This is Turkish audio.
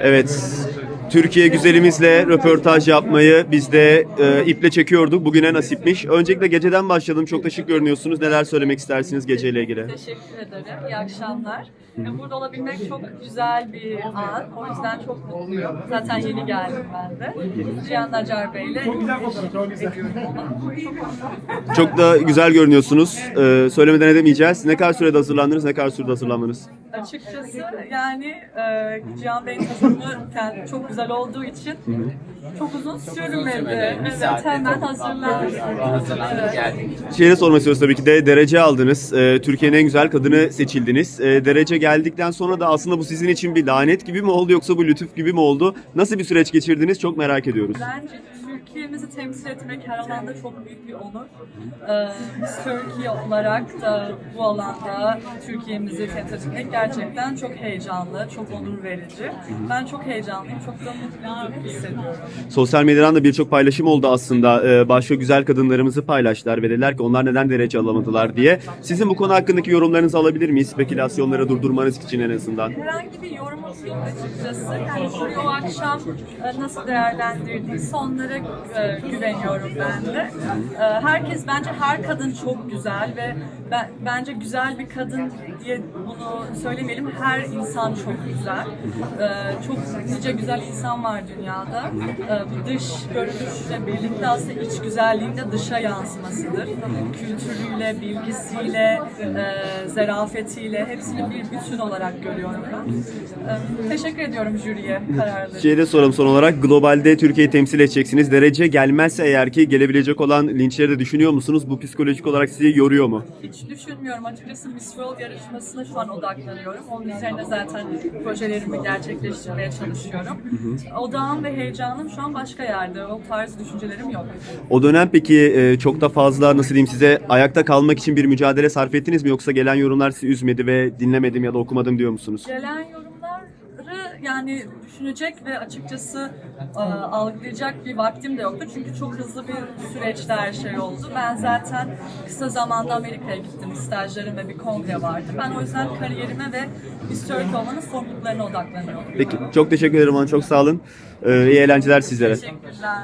Evet, Türkiye güzelimizle röportaj yapmayı biz de e, iple çekiyorduk. Bugüne nasipmiş. Öncelikle geceden başladım. Çok da şık görünüyorsunuz. Neler söylemek istersiniz geceyle ilgili? Teşekkür ederim. İyi akşamlar. Ya Burada olabilmek çok güzel bir an. O yüzden çok mutluyum. Zaten yeni geldim ben de. Cihan Nacar Bey'le. Çok da güzel görünüyorsunuz. E, söylemeden edemeyeceğiz. Ne kadar sürede hazırlandınız, ne kadar sürede hazırlandınız? Açıkçası yani e, Cihan Bey'in tasarımı kendi çok güzel olduğu için çok uzun sürmedi. Evet, hemen hazırlandık. Evet. Şeyi sormak istiyoruz tabii ki de derece aldınız. E, Türkiye'nin en güzel kadını seçildiniz. E, derece geldikten sonra da aslında bu sizin için bir lanet gibi mi oldu yoksa bu lütuf gibi mi oldu? Nasıl bir süreç geçirdiniz çok merak ediyoruz. Bence Türkiye'mizi temsil etmek her alanda çok büyük bir onur. Ee, biz Türkiye olarak da bu alanda Türkiye'mizi temsil etmek gerçekten çok heyecanlı, çok onur verici. Ben çok heyecanlıyım, çok da mutluyum hissediyorum. Sosyal medyadan da birçok paylaşım oldu aslında. Ee, başka güzel kadınlarımızı paylaştılar ve dediler ki onlar neden derece alamadılar diye. Sizin bu konu hakkındaki yorumlarınızı alabilir miyiz? Spekülasyonları durdurmanız için en azından. Herhangi bir yorumum yok açıkçası. Yani o akşam e, nasıl değerlendirdiyse onlara e, güveniyorum ben de. E, Herkes bence her kadın çok güzel ve ben, bence güzel bir kadın diye bunu söylemeyelim. Her insan çok güzel. E, Çok nice güzel insan var dünyada. Dış görünüşle birlikte aslında iç güzelliğin de dışa yansımasıdır. Kültürüyle, bilgisiyle, e, zerafetiyle hepsini bir bütün olarak görüyorum ben. Teşekkür ediyorum jüriye kararları. Şeyi de son olarak. Globalde Türkiye'yi temsil edeceksiniz. Derece gelmezse eğer ki gelebilecek olan linçleri de düşünüyor musunuz? Bu psikolojik olarak sizi yoruyor mu? Hiç düşünmüyorum açıkçası Miss World yarışmasına şu an odaklanıyorum. Onun üzerine zaten projelerimi gerçekleştirmeye çalışıyorum. Odağım ve heyecanım şu an başka yerde. O tarz düşüncelerim yok. O dönem peki e, çok da fazla nasıl diyeyim size ayakta kalmak için bir mücadele sarf ettiniz mi? Yoksa gelen yorumlar sizi üzmedi ve dinlemedim ya da okumadım diyor musunuz? Gelen yorumları yani düşünecek ve açıkçası e, algılayacak bir vaktim de yoktu. Çünkü çok hızlı bir süreçte her şey oldu. Ben zaten kısa zamanda Amerika'ya gittim. Stajlarım ve bir kongre vardı. Ben o yüzden kariyerime ve Turkey olmanın sorumluluklarına odaklanıyorum. Peki çok teşekkür ederim. Hanım, Çok sağ olun. Ee, iyi eğlenceler sizlere. Teşekkürler.